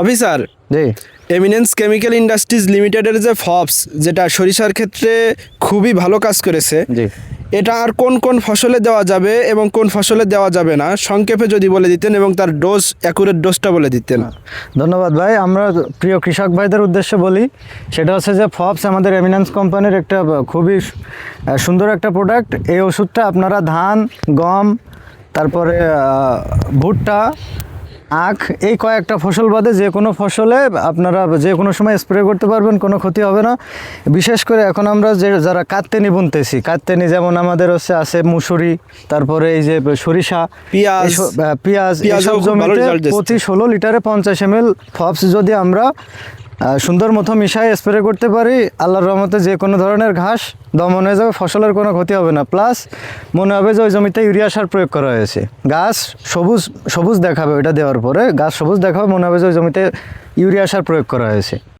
Officer ji. Eminence chemical industries লিমিটেডের যে ফপস যেটা সরিষার ক্ষেত্রে খুবই ভালো কাজ করেছে জি। এটা আর কোন কোন ফসলে দেওয়া যাবে এবং কোন ফসলে দেওয়া যাবে না সংক্ষেপে যদি বলে দিতেন এবং তার ডোজ অ্যাকুরেট ডোজটা বলে দিতেন। ধন্যবাদ ভাই আমরা প্রিয় কৃষক ভাইদের উদ্দেশ্যে বলি সেটা হচ্ছে যে ফপস আমাদের এমিনেন্স কোম্পানির একটা খুবই সুন্দর একটা প্রোডাক্ট এই ওষুধটা আপনারা ধান গম তারপরে ভুট্টা আখ এই কয়েকটা ফসল বাদে যে কোনো ফসলে আপনারা যে কোনো সময় স্প্রে করতে পারবেন কোনো ক্ষতি হবে না বিশেষ করে এখন আমরা যে যারা কাত্তেনি বুনতেছি কাত্তেনি যেমন আমাদের হচ্ছে আছে মুসুরি তারপরে এই যে সরিষা পেঁয়াজ। পেঁয়াজ এইসব জমিতে প্রতি পঁচিশ ষোলো লিটারে পঞ্চাশ এম এল ফপস যদি আমরা সুন্দর মতো মিশায় স্প্রে করতে পারি। আল্লাহর রহমতে যে কোনো ধরনের ঘাস দমন হয়ে যাবে, ফসলের কোনো ক্ষতি হবে না। প্লাস মনে হবে যে ওই জমিতে ইউরিয়া সার প্রয়োগ করা হয়েছে। গাছ সবুজ সবুজ দেখাবে ওইটা দেওয়ার পরে। গাছ সবুজ দেখাবে, মনে হবে যে ওই জমিতে ইউরিয়া সার প্রয়োগ করা হয়েছে।